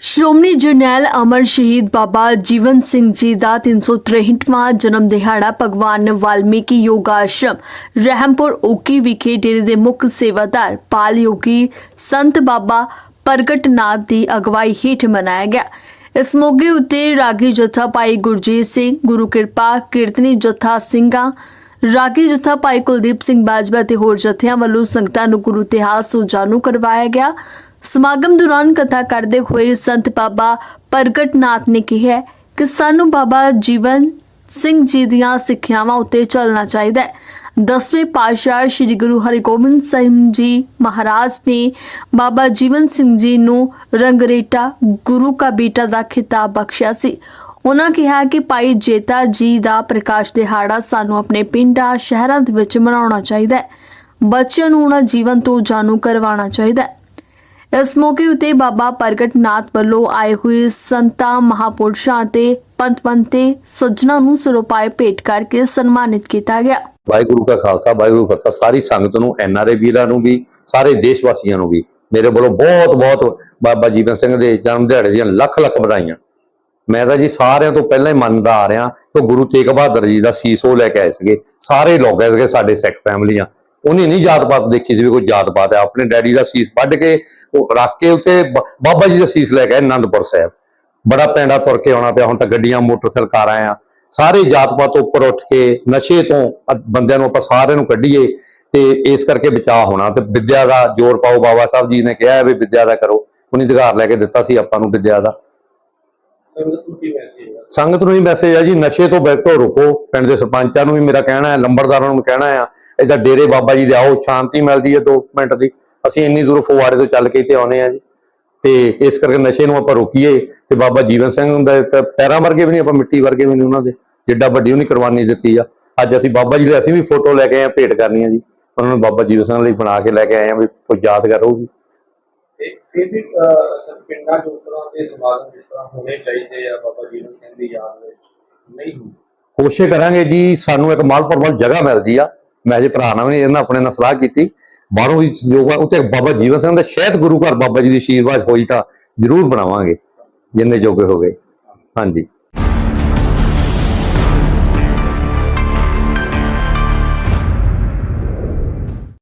ਸ਼੍ਰੋਮਣੀ ਜਰਨੈਲ ਅਮਰ ਸ਼ਹੀਦ ਬਾਬਾ ਜੀਵਨ ਸਿੰਘ ਜੀ ਦਾ 363ਵਾਂ ਜਨਮ ਦਿਹਾੜਾ ਭਗਵਾਨ ਵਾਲਮੀਕੀ ਯੋਗਾ ਆਸ਼ਰਮ ਰਹਿਮਪੁਰ ਓਕੀ ਵਿਖੇ ਡੇਰੇ ਦੇ ਮੁੱਖ ਸੇਵਾਦਾਰ ਪਾਲ ਯੋਗੀ ਸੰਤ ਬਾਬਾ ਪ੍ਰਗਟਨਾਥ ਦੀ ਅਗਵਾਈ ਹੇਠ ਮਨਾਇਆ ਗਿਆ। ਇਸ ਮੌਕੇ ਉੱਤੇ ਰਾਗੀ ਜਥਾ ਭਾਈ ਗੁਰਜੀਤ ਸਿੰਘ, ਗੁਰੂ ਕਿਰਪਾ, ਕੀਰਤਨੀ ਜਥਾ ਸਿੰਘਾਂ, ਰਾਗੀ ਜਥਾ ਭਾਈ ਕੁਲਦੀਪ ਸਿੰਘ ਬਾਜਵਾ ਤੇ ਹੋਰ ਜਥਿਆਂ ਵੱਲੋਂ ਸੰਗਤਾਂ ਨੂੰ ਗੁਰੂ ਇਤਿਹਾਸ ਤੋਂ ਜਾਣੂ ਕਰਵਾਇਆ ਗਿਆ। ਸਮਾਗਮ ਦੌਰਾਨ ਕਥਾ ਕਰਦੇ ਹੋਏ ਸੰਤ ਬਾਬਾ ਪ੍ਰਗਟਨਾਥ ਨੇ ਕਿਹਾ ਕਿ ਸਾਨੂੰ ਬਾਬਾ ਜੀਵਨ ਸਿੰਘ ਜੀ ਦੀਆਂ ਸਿੱਖਿਆਵਾਂ ਉੱਤੇ ਚੱਲਣਾ ਚਾਹੀਦਾ ਹੈ। ਦਸਵੇਂ ਪਾਤਸ਼ਾਹ ਸ੍ਰੀ ਗੁਰੂ ਹਰਿਗੋਬਿੰਦ ਸਿੰਘ ਜੀ ਮਹਾਰਾਜ ਨੇ ਬਾਬਾ ਜੀਵਨ ਸਿੰਘ ਜੀ ਨੂੰ ਰੰਗਰੇਟਾ ਗੁਰੂ ਕਾ ਬੇਟਾ ਦਾ ਖਿਤਾਬ ਬਖਸ਼ਿਆ ਸੀ। ਉਹਨਾਂ ਕਿਹਾ ਕਿ ਭਾਈ ਜੇਤਾ ਜੀ ਦਾ ਪ੍ਰਕਾਸ਼ ਦਿਹਾੜਾ ਸਾਨੂੰ ਆਪਣੇ ਪਿੰਡਾਂ, ਸ਼ਹਿਰਾਂ ਦੇ ਵਿੱਚ ਮਨਾਉਣਾ ਚਾਹੀਦਾ ਹੈ। ਬੱਚਿਆਂ ਨੂੰ ਉਹਨਾਂ ਜੀਵਨ ਤੋਂ ਜਾਣੂ ਕਰਵਾਉਣਾ ਚਾਹੀਦਾ ਹੈ। ਇਸ ਮੌਕੇ ਉਤੇ ਬਾਬਾ ਪ੍ਰਗਟ ਨਾਥ ਵੱਲੋਂ ਆਏ ਹੋਏ ਸੰਤਾਂ, ਮਹਾਪੁਰਸ਼ਾਂ ਅਤੇ ਪੰਥਵੰਤੇ ਸੱਜਣਾ ਨੂੰ ਸਰੋਪਾਏ ਭੇਟ ਕਰਕੇ ਸਨਮਾਨਿਤ ਕੀਤਾ ਗਿਆ। ਵਾਹਿਗੁਰੂ ਕਾ ਖਾਲਸਾ, ਵਾਹਿਗੁਰੂ ਫਤਿਹ। ਸਾਰੀ ਸੰਗਤ ਨੂੰ ਐਨਆਰਏ ਵੀਰਾਂ ਨੂੰ ਵੀ, ਸਾਰੇ ਦੇਸ਼ ਵਾਸੀਆਂ ਨੂੰ ਵੀ, ਮੇਰੇ ਵੱਲੋਂ ਬਹੁਤ ਬਹੁਤ ਬਾਬਾ ਜੀਵਨ ਸਿੰਘ ਦੇ ਜਨਮ ਦਿਹਾੜੇ ਦੀਆਂ ਲੱਖ ਲੱਖ ਵਧਾਈਆਂ। ਮੈਂ ਤਾਂ ਜੀ ਸਾਰਿਆਂ ਤੋਂ ਪਹਿਲਾਂ ਹੀ ਮੰਨਦਾ ਆ ਰਿਹਾ ਕਿ ਗੁਰੂ ਤੇਗ ਬਹਾਦਰ ਜੀ ਦਾ ਸੀਸੋ ਲੈ ਕੇ ਆਏ ਸੀਗੇ। ਸਾਰੇ ਲੋਕ ਆਏ ਸੀਗੇ ਸਾਡੇ ਸਿੱਖ ਫੈਮਲੀਆਂ। ਉਹਨੇ ਨਹੀਂ ਜਾਤ ਪਾਤ ਦੇਖੀ ਸੀ ਵੀ ਕੋਈ ਜਾਤ ਪਾਤ ਹੈ। ਆਪਣੇ ਡੈਡੀ ਦਾ ਸੀਸ ਵੱਢ ਕੇ ਉਹ ਰੱਖ ਕੇ ਉੱਤੇ ਬਾਬਾ ਜੀ ਦਾ ਸੀਸ ਲੈ ਕੇ ਆਨੰਦਪੁਰ ਸਾਹਿਬ। ਬੜਾ ਪੈਂਡਾ ਤੁਰ ਕੇ ਆਉਣਾ ਪਿਆ, ਹੁਣ ਤਾਂ ਗੱਡੀਆਂ, ਮੋਟਰਸਾਈਕਲ, ਕਾਰਾਂ ਆ। ਸਾਰੇ ਜਾਤ ਪਾਤ ਤੋਂ ਉੱਪਰ ਉੱਠ ਕੇ ਨਸ਼ੇ ਤੋਂ ਬੰਦਿਆਂ ਨੂੰ ਆਪਾਂ ਸਾਰਿਆਂ ਨੂੰ ਕੱਢੀਏ ਤੇ ਇਸ ਕਰਕੇ ਬਚਾਅ ਹੋਣਾ। ਤੇ ਵਿੱਦਿਆ ਦਾ ਜ਼ੋਰ ਪਾਓ, ਬਾਬਾ ਸਾਹਿਬ ਜੀ ਨੇ ਕਿਹਾ ਵੀ ਵਿੱਦਿਆ ਦਾ ਕਰੋ। ਉਹਨੇ ਅਧਿਕਾਰ ਲੈ ਕੇ ਦਿੱਤਾ ਸੀ ਆਪਾਂ ਨੂੰ ਵਿਦਿਆ ਦਾ। ਸੰਗਤ ਨੂੰ ਕੀ ਮੈਸੇਜ ਹੀ ਮੈਸੇਜ ਆ ਜੀ, ਨਸ਼ੇ ਤੋਂ ਬੈਠੋ ਰੁਕੋ। ਪਿੰਡ ਦੇ ਸਰਪੰਚਾਂ ਨੂੰ ਵੀ ਮੇਰਾ ਕਹਿਣਾ ਹੈ, ਲੰਬੜਦਾਰਾਂ ਨੂੰ ਕਹਿਣਾ ਆ ਇਹਦਾ ਡੇਰੇ ਬਾਬਾ ਜੀ ਦੇ ਆਓ, ਸ਼ਾਂਤੀ ਮਿਲਦੀ ਹੈ 2 ਮਿੰਟ ਦੀ। ਅਸੀਂ ਇੰਨੀ ਦੂਰ ਫੁਵਾੜੇ ਤੋਂ ਚੱਲ ਕੇ ਤੇ ਆਉਨੇ ਆ ਜੀ। ਤੇ ਇਸ ਕਰਕੇ ਨਸ਼ੇ ਨੂੰ ਆਪਾਂ ਰੋਕੀਏ। ਤੇ ਬਾਬਾ ਜੀਵਨ ਸਿੰਘ ਦਾ ਤਾਂ ਪੈਰਾਂ ਵਰਗੇ ਵੀ ਨਹੀਂ, ਆਪਾਂ ਮਿੱਟੀ ਵਰਗੇ ਵੀ ਨਹੀਂ ਉਹਨਾਂ ਦੇ। ਜਿੱਡਾ ਵੱਡੀ ਉਹਨੇ ਕੁਰਬਾਨੀ ਦਿੱਤੀ ਆ। ਅੱਜ ਅਸੀਂ ਬਾਬਾ ਜੀ ਦੇ ਅਸੀਂ ਵੀ ਫੋਟੋ ਲੈ ਕੇ ਆਏ ਆ ਭੇਟ ਕਰਨੀ ਆ ਜੀ। ਉਹਨਾਂ ਨੂੰ ਬਾਬਾ ਜੀਵਨ ਸਿੰਘ ਲਈ ਬਣਾ ਕੇ ਲੈ ਕੇ ਆਏ ਆ ਵੀ ਕੋਈ ਯਾਦਗਾਰ ਹੋਊਗੀ। ਤੇ ਵੀ ਸਰ, ਪਿੰਡਾਂ 'ਚ ਤਰ੍ਹਾਂ ਦੇ ਸਮਾਗਮ ਜਿਸ ਤਰ੍ਹਾਂ ਹੋਣੇ ਚਾਹੀਦੇ ਆ, ਬਾਬਾ ਜੀਵਨ ਸਿੰਘ ਦੀ ਯਾਦ ਵਿੱਚ, ਨਹੀਂ ਕੋਸ਼ਿਸ਼ ਕਰਾਂਗੇ ਜੀ, ਸਾਨੂੰ ਇੱਕ ਮਾਲਪੁਰ ਵੱਲ ਜਗ੍ਹਾ ਮਿਲਦੀ ਆ। ਮੈਂ ਜੇ ਭਰਾ ਨਾਲ ਇਹਨਾਂ, ਆਪਣੇ ਨਾਲ ਸਲਾਹ ਕੀਤੀ। ਬਾਹਰੋਂ ਵੀ ਜੋ ਉੱਤੇ ਬਾਬਾ ਜੀਵਨ ਸਿੰਘ ਦਾ ਸ਼ਾਇਦ ਗੁਰੂ ਘਰ ਬਾਬਾ ਜੀ ਦੀ ਆਸ਼ੀਰਵਾਦ ਹੋਈ ਤਾਂ ਜ਼ਰੂਰ ਬਣਾਵਾਂਗੇ, ਜਿੰਨੇ ਜੋਗੇ ਹੋ ਗਏ ਹਾਂਜੀ।